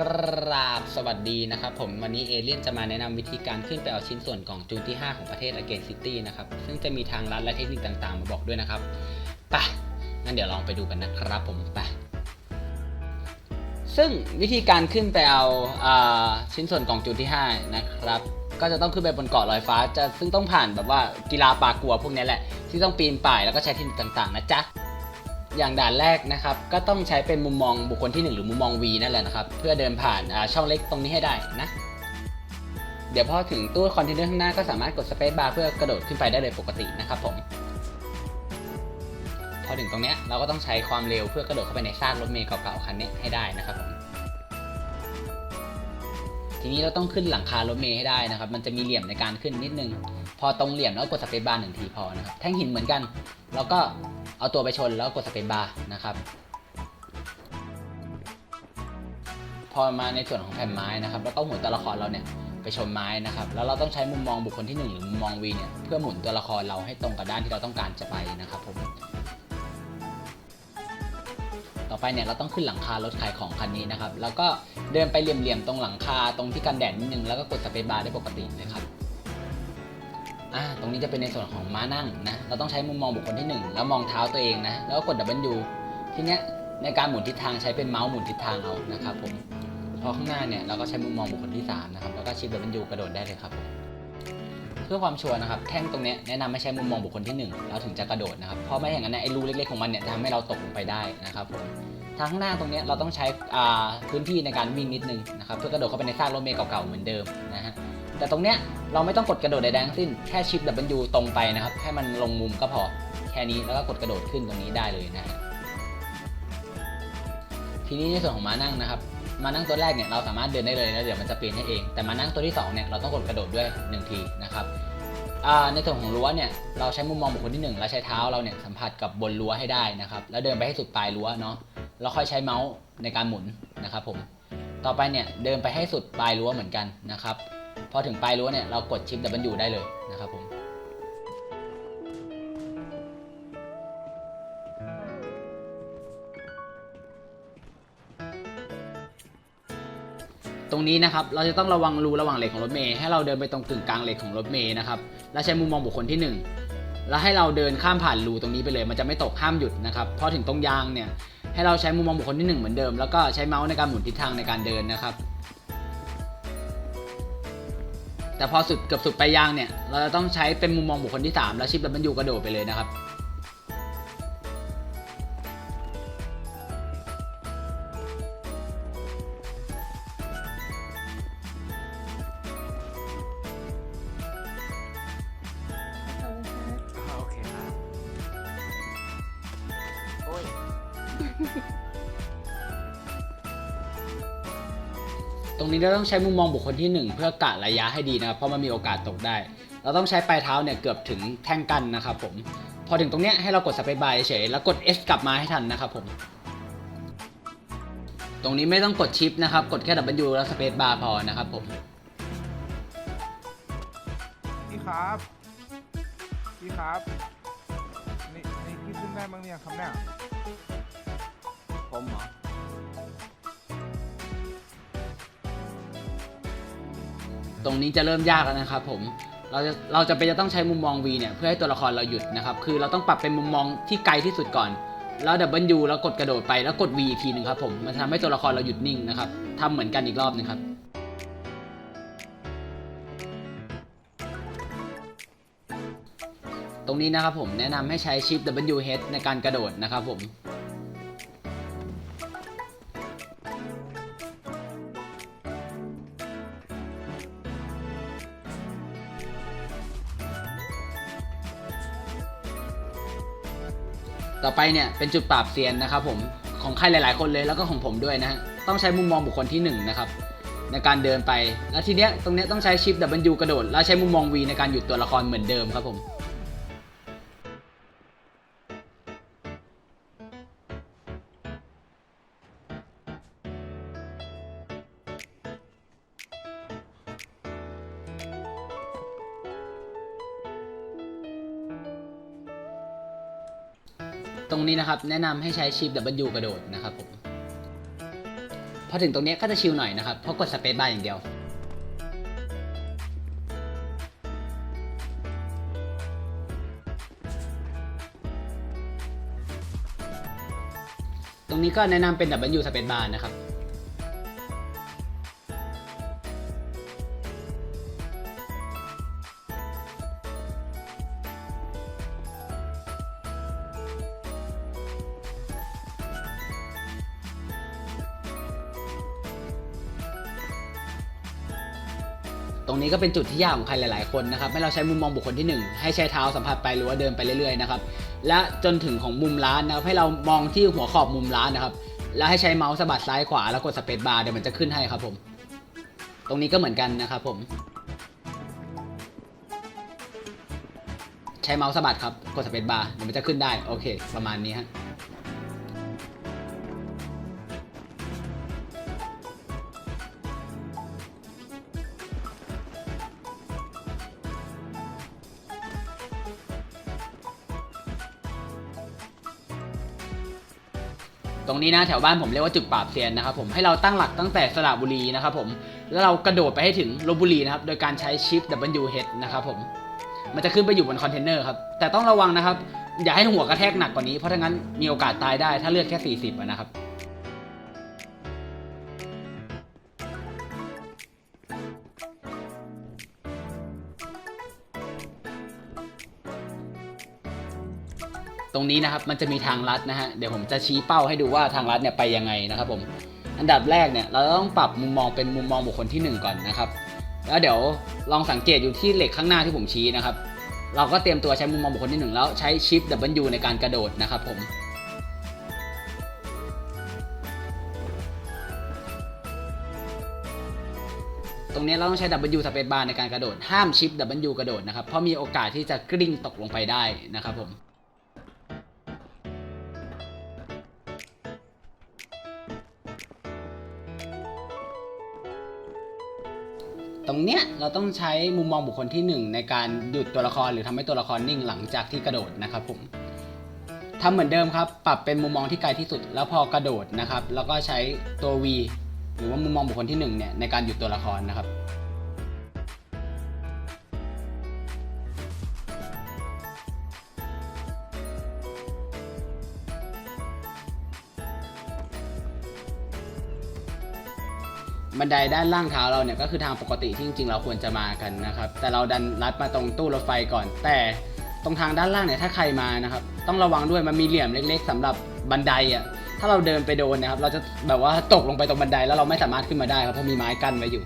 กราบสวัสดีนะครับผมวันนี้เอเลียนจะมาแนะนำวิธีการขึ้นไปเอาชิ้นส่วนกล่องจูนที่ 5 ของประเทศอเกนซิตี้นะครับ ซึ่งจะมีทางลัดและเทคนิคต่างๆ มาบอกด้วยนะครับไปงั้นเดี๋ยวลองไปดูกันนะครับผมไปซึ่งวิธีการขึ้นไปเอาอาชิ้นส่วนกล่องจูนที่ 5 นะครับ ก็จะต้องขึ้นไปบนเกาะลอยฟ้า จะซึ่งต้องผ่านแบบว่ากีฬาปลากัวพวกนี้แหละ ที่ต้องปีนป่ายแล้วก็ใช้เทคนิคต่างๆ นะจ๊ะ อย่างด่านแรกนะครับ ก็ต้องใช้เป็นมุมมองบุคคลที่ 1 หรือมุมมอง V นั่นแหละนะครับ เพื่อเดินผ่านช่องเล็กตรงนี้ให้ได้นะ เดี๋ยวพอถึงตู้คอนเทนเนอร์ข้างหน้าก็สามารถกดสเปซบาร์เพื่อกระโดดขึ้นไปได้เลยปกตินะครับผมพอถึงตรงนี้เราก็ต้องใช้ความเร็วเพื่อกระโดดเข้าไปในซากรถเมล์เก่าๆคันนี้ให้ได้นะครับผมทีนี้เราต้องขึ้นหลังคารถเมล์ให้ได้นะครับ มันจะมีเหลี่ยมในการขึ้นนิดนึง พอตรงเหลี่ยมแล้วกดสเปซบาร์หนึ่งทีพอนะครับ แท่งหินเหมือนกัน แล้วก็ เอาตัวไปชนแล้วกดสเปซบาร์นะครับ พอมาในส่วนของแผ่นไม้นะครับ แล้วก็หมุนตัวละครเราเนี่ยไปชนไม้นะครับ แล้วเราต้องใช้มุมมองบุคคลที่ 1 หรือมุมมอง V เนี่ยเพื่อหมุนตัวละครเราให้ตรงกับด้านที่เราต้องการจะไปนะครับผมต่อไปเนี่ยเราต้องขึ้นหลังคารถขายของคันนี้นะครับ แล้วก็เดินไปเหลี่ยมๆตรงหลังคาตรงที่กันแดดนิดนึงแล้วก็กดสเปซบาร์ได้ปกติเลยครับ อ่าตรงนี้จะเป็นในส่วนของม้านั่งนะ เราต้องใช้มุมมองบุคคลที่ 1 แล้วมองเท้าตัวเองนะ แล้วก็กด W ทีเนี้ยในการหมุนทิศทางใช้เป็นเมาส์หมุนทิศทางเอานะครับผมพอข้างหน้าเนี่ยเราก็ใช้มุมมองบุคคลที่ 3 นะครับ แล้วก็ชิป W กระโดดได้เลยครับผมเพื่อความชัวร์นะครับ แท่งตรงเนี้ยแนะนำให้ใช้มุมมองบุคคลที่ 1 แล้วถึงจะกระโดดนะครับ เพราะไม่อย่างนั้นไอ้รูเล็กๆของมันเนี่ยจะทำให้เราตกลงไปได้นะครับผมทางข้างหน้าตรงเนี้ยเราต้องใช้พื้นที่ในการวิ่งนิดนึงนะครับเพื่อกระโดดเข้าไปในซากรถเมล์เก่าๆเหมือนเดิมนะฮะ แต่ตรงเนี้ยเราไม่ต้องกดกระโดดใดๆทั้งสิ้น แค่ชิป W ตรงไปนะครับ ให้มันลงมุมก็พอ แค่นี้แล้วก็กดกระโดดขึ้นตรงนี้ได้เลยนะทีนี้ในส่วนของม้านั่งนะครับ มานั่งตัวแรกเนี่ยเราสามารถเดินได้เลยแล้วเดี๋ยวมันจะเปลี่ยนให้เอง แต่มานั่งตัวที่สองเนี่ยเราต้องกดกระโดดด้วยหนึ่งทีนะครับในส่วนของรั้วเนี่ยเราใช้มุมมองบุคคลที่หนึ่งแล้วใช้เท้าเราเนี่ยสัมผัสกับบนรั้วให้ได้นะครับ แล้วเดินไปให้สุดปลายรั้วเนาะแล้วค่อยใช้เมาส์ในการหมุนนะครับผมต่อไปเนี่ยเดินไปให้สุดปลายรั้วเหมือนกันนะครับ พอถึงปลายรั้วเนี่ยเรากดชิป W ได้เลยนะครับผมตรงนี้นะครับเราจะต้องระวังรูระหว่างเหล็กของรถเมย์ให้เราเดินไปตรงกึ่งกลางเหล็กของรถเมย์นะครับแล้วใช้มุมมองบุคคลที่หนึ่งแล้วให้เราเดินข้ามผ่านรูตรงนี้ไปเลย มันจะไม่ตกห้ามหยุดนะครับพอถึงตรงยางเนี่ยให้เราใช้มุมมองบุคคลที่หนึ่งเหมือนเดิม แล้วก็ใช้เมาส์ในการหมุนทิศทางในการเดินนะครับ แต่พอสุดเกือบสุดไปลายยางเนี่ย เราจะต้องใช้เป็นมุมมองบุคคลที่ 3 แล้วชิปแล้วมันอยู่กระโดดไปเลยนะครับอ่าโอเคครับ โอ้ย ตรงนี้เราต้องใช้มุมมองบุคคลที่ 1 เพื่อกะระยะให้ดีนะครับเพราะมันมีโอกาสตกได้ เราต้องใช้ปลายเท้าเนี่ยเกือบถึงแท่งกันนะครับผมพอถึงตรงเนี้ยให้เรากดสเปซบาร์เฉยๆแล้วกด S กลับมาให้ทันนะครับผมตรงนี้ไม่ต้องกดชิปนะครับ กดแค่ W แล้วสเปซบาร์พอนะครับผมพี่ครับพี่ครับนี่นี่พี่ขึ้นได้บ้างเนี่ยครับเนี่ยผมเหรอ รงนี้จะเริ่มยากแล้วนะครับผมเราจะเราจะไปนจะต้องใช้มุมมอง V เนี่ยเพื่อให้ตัวละครเราหยุดนะครับคือเราต้องปรับเป็นมุมมองที่ไกลที่สุดก่อนแล้ว W แล้วกดกระโดดไปแล้วกด V อีกทีหนึ่งครับผมมันทำให้ตัวละครเราหยุดนิ่งนะครับทำเหมือนกันอีกรอบหนึงครับตรงนี้นะครับผมแนะนำให้ใช้ชิป W H ในการกระโดดนะครับผม ไปเนี่ยเป็นจุดปราบเซียนนะครับผมของใครหลาย ๆ คนเลยแล้วก็ของผมด้วยนะฮะต้องใช้มุมมองบุคคลที่1นงนะครับในการเดินไป แล้วทีเนี้ยตรงเนี้ยต้องใช้ชิป W กระโดด แล้วใช้มุมมอง V ในการหยุดตัวละครเหมือนเดิมครับผม ตรงนี้นะครับแนะนำให้ใช้ชิป W กระโดดนะครับผมพอถึงตรงนี้ก็จะชิลหน่อยนะครับเพราะกดสเปซบาร์อย่างเดียวตรงนี้ก็แนะนำเป็น W สเปซบาร์นะครับ ตรงนี้ก็เป็นจุดที่ยากของใครหลาย ๆ คนนะครับให้เราใช้มุมมองบุคคลที่ 1 ให้ใช้เท้าสัมผัสไปหรือว่าเดินไปเรื่อย ๆ นะครับ และจนถึงของมุมร้านนะครับ ให้เรามองที่หัวขอบมุมร้านนะครับ แล้วให้ใช้เมาส์สะบัดซ้ายขวาแล้วกดสเปซบาร์เดี๋ยวมันจะขึ้นให้ครับผม ตรงนี้ก็เหมือนกันนะครับผม ใช้เมาส์สะบัดครับ กดสเปซบาร์เดี๋ยวมันจะขึ้นได้ โอเค ประมาณนี้ฮะ รงนี้นะแถวบ้านผมเรียกว่าจุดปราบเซียนนะครับผมให้เราตั้งหลักตั้งแต่สระบุรีนะครับผมแล้วเรากระโดดไปให้ถึงลบบุรีนะครับโดยการใช้ชิป W Head นะครับผมมันจะขึ้นไปอยู่บนคอนเทนเนอร์ครับแต่ต้องระวังนะครับอย่าให้หัวกระแทกหนักกว่านี้เพราะถ้างั้นมีโอกาสตายได้ถ้าเลือดแค่ 40นะครับ ตรงนี้นะครับมันจะมีทางลัดนะฮะเดี๋ยวผมจะชี้เป้าให้ดูว่าทางลัดเนี่ยไปยังไงนะครับผมอันดับแรกเนี่ยเราต้องปรับมุมมองเป็นมุมมองบุคคลที่ 1 ก่อนนะครับแล้วเดี๋ยวลองสังเกตอยู่ที่เหล็กข้างหน้าที่ผมชี้นะครับ เราก็เตรียมตัวใช้มุมมองบุคคลที่ 1 แล้วใช้ Shift W ในการกระโดดนะครับผมตรงนี้เราต้องใช้ W space bar ในการกระโดด ห้าม Shift W กระโดดนะครับ เพราะมีโอกาสที่จะกลิ้งตกลงไปได้นะครับผม รงเนี้ยเราต้องใช้มุมมองบุคคลที่ 1 ในการหยุดตัวละครหรือทำให้ตัวละครนิ่งหลังจากที่กระโดดนะครับผมทำเหมือนเดิมครับ ปรับเป็นมุมมองที่ไกลที่สุด แล้วพอกระโดดนะครับ แล้วก็ใช้ตัว V หรือว่ามุมมองบุคคลที่1เนี่ยในการหยุดตัวละครนะครับ บันไดด้านล่างเท้าเราเนี่ยก็คือทางปกติที่จริงๆ เราควรจะมากันนะครับ แต่เราดันลัดมาตรงตู้รถไฟก่อน แต่ตรงทางด้านล่างเนี่ยถ้าใครมานะครับ ต้องระวังด้วยมันมีเหลี่ยมเล็ก ๆสำหรับบันไดอะถ้าเราเดินไปโดนนะครับ เราจะแบบว่าตกลงไปตรงบันไดแล้วเราไม่สามารถขึ้นมาได้ครับเพราะมีไม้กั้นไว้อยู่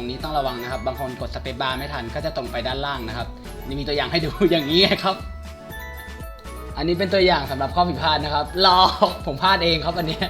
รงนี้ต้องระวังนะครับ บางคนกดสเปซบาร์ไม่ทันก็จะตรงไปด้านล่างนะครับ นี่มีตัวอย่างให้ดูอย่างนี้ครับ อันนี้เป็นตัวอย่างสำหรับข้อผิดพลาดนะครับรอผมพลาดเองครับอันนี้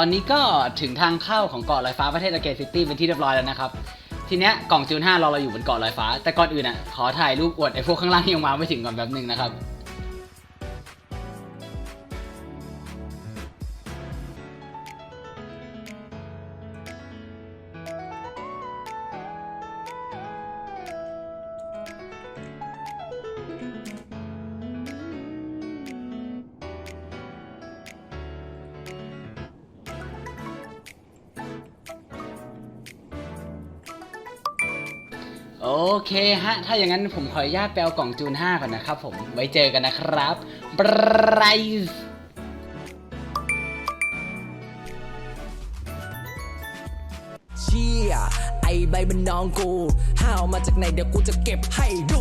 อนนี้ก็ถึงทางเข้าของเกาะลอยฟ้าประเทศอาเกตซิตี้เป็นที่เรียบร้อยแล้วนะครับทีเนี้ยกล่องจูน5รอเราอยู่บนเกาะลอยฟ้า แต่ก่อนอื่นอะขอถ่ายรูปอวดไอ้พวกข้างล่างที่ยังมาไม่ถึงก่อนแบบหนึงนะครับ โอเคฮะ ถ้าอย่างนั้นผมขออนุญาตแปเอากล่องจูน 5 ก่อนนะครับผม ไว้เจอกันนะครับบรายส์เชี่ยไอใบมันน้องกู ห้าวมาจากไหนเดี๋ยวกูจะเก็บให้ดู